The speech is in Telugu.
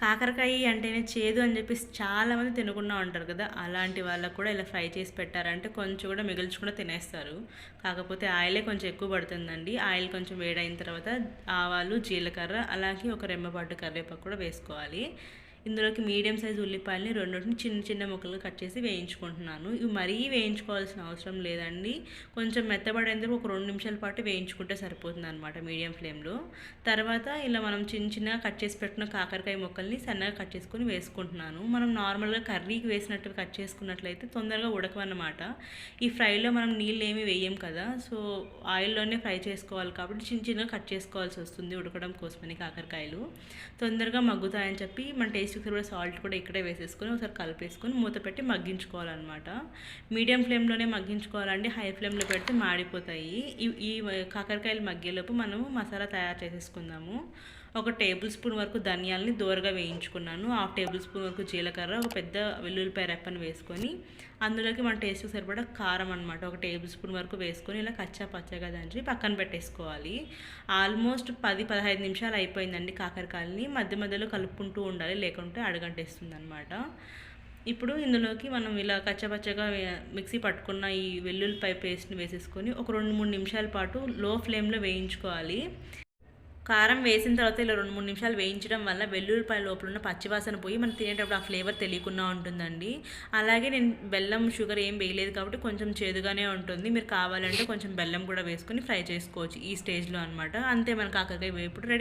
కాకరకాయ అంటేనే చేదు అని చెప్పేసి చాలామంది తినకుండా ఉంటారు కదా అలాంటి వాళ్ళకు కూడా ఇలా ఫ్రై చేసి పెట్టారంటే కొంచెం కూడా మిగిల్చకుండా తినేస్తారు. కాకపోతే ఆయిలే కొంచెం ఎక్కువ పడుతుందండి. ఆయిల్ కొంచెం వేడైన తర్వాత ఆవాలు జీలకర్ర అలాగే ఒక రెమ్మపాటు కరివేపాకు కూడా వేసుకోవాలి. ఇందులోకి మీడియం సైజ్ ఉల్లిపాయలని రెండింటిని చిన్న చిన్న ముక్కలు కట్ చేసి వేయించుకుంటున్నాను. ఇవి మరీ వేయించుకోవాల్సిన అవసరం లేదండి. కొంచెం మెత్తబడేందుకు ఒక రెండు నిమిషాల పాటు వేయించుకుంటే సరిపోతుంది అనమాట మీడియం ఫ్లేమ్లో. తర్వాత ఇలా మనం చిన్న చిన్నగా కట్ చేసి పెట్టిన కాకరకాయ ముక్కల్ని సన్నగా కట్ చేసుకొని వేసుకుంటున్నాను. మనం నార్మల్గా కర్రీకి వేసినట్టు కట్ చేసుకున్నట్లయితే తొందరగా ఉడకవన్నమాట. ఈ ఫ్రైలో మనం నీళ్ళు ఏమి వేయం కదా సో ఆయిల్లోనే ఫ్రై చేసుకోవాలి కాబట్టి చిన్న చిన్నగా కట్ చేసుకోవాల్సి వస్తుంది ఉడకడం కోసమని కాకరకాయలు. తొందరగా మగ్గుతాయని చెప్పి మన టేస్ట్ కూడా సాల్ట్ కూడా ఇక్కడే వేసేసుకొని ఒకసారి కలిపేసుకొని మూత పెట్టి మగ్గించుకోవాలన్నమాట. మీడియం ఫ్లేమ్లోనే మగ్గించుకోవాలండి. హై ఫ్లేమ్లో పెడితే మాడిపోతాయి. ఈ ఈ కాకరకాయలు మగ్గేలోపు మనము మసాలా తయారు చేసేసుకుందాము. ఒక టేబుల్ స్పూన్ వరకు ధనియాలని దోరగా వేయించుకున్నాను. హాఫ్ టేబుల్ స్పూన్ వరకు జీలకర్ర ఒక పెద్ద వెల్లుల్లిపాయ రెప్పని వేసుకొని అందులోకి మన టేస్ట్కి సరిపడా కారం అనమాట ఒక టేబుల్ స్పూన్ వరకు వేసుకొని ఇలా కచ్చా పచ్చగా దంచి పక్కన పెట్టేసుకోవాలి. ఆల్మోస్ట్ పది పదహైదు నిమిషాలు అయిపోయిందండి కాకరకాయలని. మధ్య మధ్యలో కలుపుకుంటూ ఉండాలి లేకుంటే అడగంటేస్తుంది అనమాట ఇప్పుడు ఇందులోకి మనం ఇలా కచ్చపచ్చగా మిక్సీ పట్టుకున్న ఈ వెల్లుల్లిపాయ పేస్ట్ని వేసేసుకొని ఒక రెండు మూడు నిమిషాల పాటు లో ఫ్లేమ్లో వేయించుకోవాలి. కారం వేసిన తర్వాత ఇలా రెండు మూడు నిమిషాలు వేయించడం వల్ల వెల్లుల్లిపాయ లోపల ఉన్న పచ్చివాసన పోయి మనం తినేటప్పుడు ఆ ఫ్లేవర్ తెలియకుండా ఉంటుందండి. అలాగే నేను బెల్లం షుగర్ ఏం వేయలేదు కాబట్టి కొంచెం చేదుగానే ఉంటుంది. మీరు కావాలంటే కొంచెం బెల్లం కూడా వేసుకొని ఫ్రై చేసుకోవచ్చు ఈ స్టేజ్లో అనమాట అంతే మన కాకరకాయ వేపుడు రెడీ